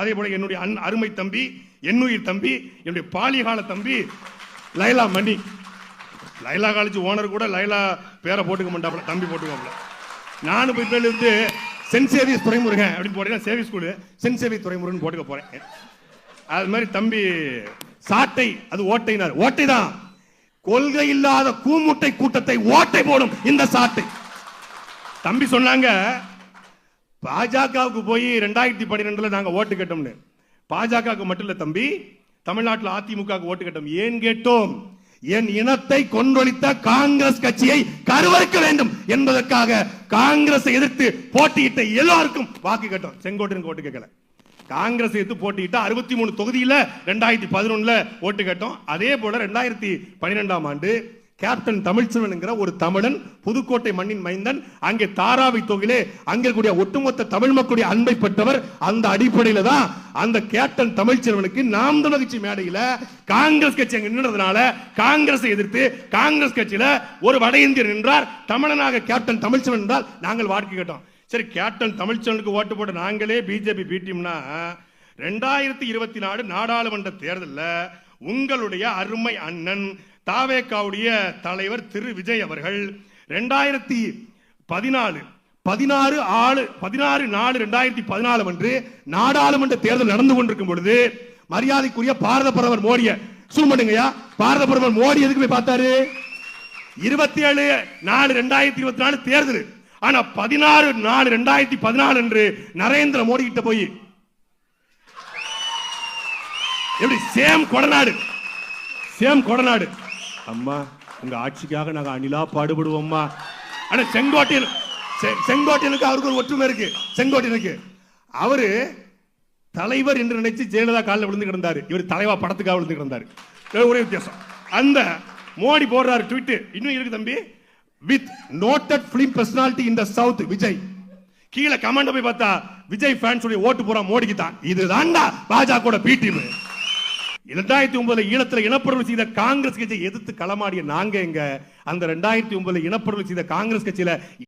அதே போல என்னுடைய அன் அருமை தம்பி என்னுயிர் தம்பி என்னுடைய பாலிகால தம்பி லைலா மணி. லைலா காலேஜ் ஓனர் கூட லைலா பேரை போட்டுக்க மாட்டாப்புல தம்பி போட்டுக்கோப்புல நானும் போய் பேர்ல இருந்து சென்ட் சேவிஸ் துறைமுருகன் அப்படின்னு போட்டீங்கன்னா சேவி ஸ்கூலு. சென்ட் சேவி துறைமுருகன் போட்டுக்க போறேன். அது மாதிரி தம்பி சாட்டை அது ஓட்டைனார். ஓட்டை தான். கொள்கை இல்லாத கூமுட்டை கூட்டத்தை ஓட்டை போடும் இந்த சாட்டை. தம்பி சொன்னாங்க பாஜகவுக்கு போய் ரெண்டாயிரத்தி பன்னிரெண்டுல நாங்க ஓட்டு கேட்டோம்னு. பாஜகவுக்கு மட்டும் இல்ல தம்பி தமிழ்நாட்டில் அதிமுக ஓட்டு கேட்டோம். ஏன் கேட்டோம்? என் இனத்தை கொன்றொழித்த காங்கிரஸ் கட்சியை கருவறுக்க வேண்டும் என்பதற்காக காங்கிரஸை எதிர்த்து போட்டியிட்ட எல்லாருக்கும் வாக்கு கேட்டோம். செங்கோட்டையனுக்கு ஓட்டு கேட்கல. காங்கிரஸ் எடுத்து போட்டியிட்ட அறுபத்தி மூணு தொகுதியில் ரெண்டாயிரத்தி பதினொன்னுல ஓட்டு கேட்டோம். அதே போல ரெண்டாயிரத்தி பன்னிரெண்டாம் ஆண்டு கேப்டன் தமிழ்ச்செல்வன் என்கிற ஒரு தமிழன் புதுக்கோட்டை மண்ணின் மைந்தன் அங்கே தாராவி தொகையிலே அங்கே கூடிய ஒட்டுமொத்த தமிழ் மக்களுடைய அன்பை பெற்றவர் அந்த அடிப்படையில தான் அந்த கேப்டன் தமிழ்ச்செல்வனுக்கு நாம் தமிழ் கட்சி மேடையில காங்கிரஸ் கட்சி அங்க நின்றதுனால காங்கிரஸை எதிர்த்து காங்கிரஸ் கட்சியில ஒரு வட இந்தியர் நின்றார். தமிழனாக கேப்டன் தமிழ்ச்செல்வன் என்றால் நாங்கள் வாழ்க்கை கேட்டோம். சரி கேப்டன் தமிழ்ச்செல்வனுக்கு ஓட்டு போட்ட நாங்களே பிஜேபி பீட்டியம்னா ரெண்டாயிரத்தி இருபத்தி நாலு நாடாளுமன்ற தேர்தலில் உங்களுடைய அருமை அண்ணன் தாவேக்காவுடைய தலைவர் திரு விஜய் அவர்கள் ரெண்டாயிரத்தி பதினாலு பதினாறு ஆறு பதினாறு நாலு ரெண்டாயிரத்தி பதினாலு அன்று நாடாளுமன்ற தேர்தல் நடந்து கொண்டிருக்கும் பொழுது மரியாதைக்குரிய பாரத பிரதமர் மோடிய சூம் பண்ணுங்கய்யா பாரத பிரதமர் மோடி எதுக்கு போய் பார்த்தாரு? இருபத்தி ஏழு நாலு ரெண்டாயிரத்தி இருபத்தி நாலு தேர்தல். ஆனா பதினாறு நாலு ரெண்டாயிரத்தி பதினாலு என்று நரேந்திர மோடி கிட்ட போய் எப்படி சேம் கொடநாடு சேம் கொடநாடு. அம்மா உங்க ஆட்சிக்காக நாங்கள் அணிலா பாடுபடுவோம்மா. ஆனா செங்கோட்டையன் செ- செங்கோட்டையனுக்கு அவருக்கு ஒரு ஒற்றுமை இருக்கு. செங்கோட்டையனுக்கு. அவரு தலைவர் என்று நினைச்சு ஜெயலலிதா காலில் விழுந்து கிடந்தாரு. இவர் தலைவா படத்துக்காக விழுந்து கிடந்தாரு. ஒரே வித்தியாசம். அந்த மோடி போடுறாரு ட்விட்டு. இன்னும் இருக்கு தம்பி. With noted film personality in the south Vijay. கீழே கமெண்ட் போய் பார்த்தா விஜய் ஃபேன்ஸ் ஓட்டு போறா மோடிக்கு தான் இதுதான்டா பாஜக பி டீம் இரண்டாயிரத்தி ஒன்பதுல ஈழத்துல இனப்படுகொலை செய்த காங்கிரஸ் கட்சியை எதிர்த்து களமாடிய நாங்க எங்க? அந்த ரெண்டாயிரத்தி ஒன்பதுல இனப்படுகொலை செய்த காங்கிரஸ் கட்சியில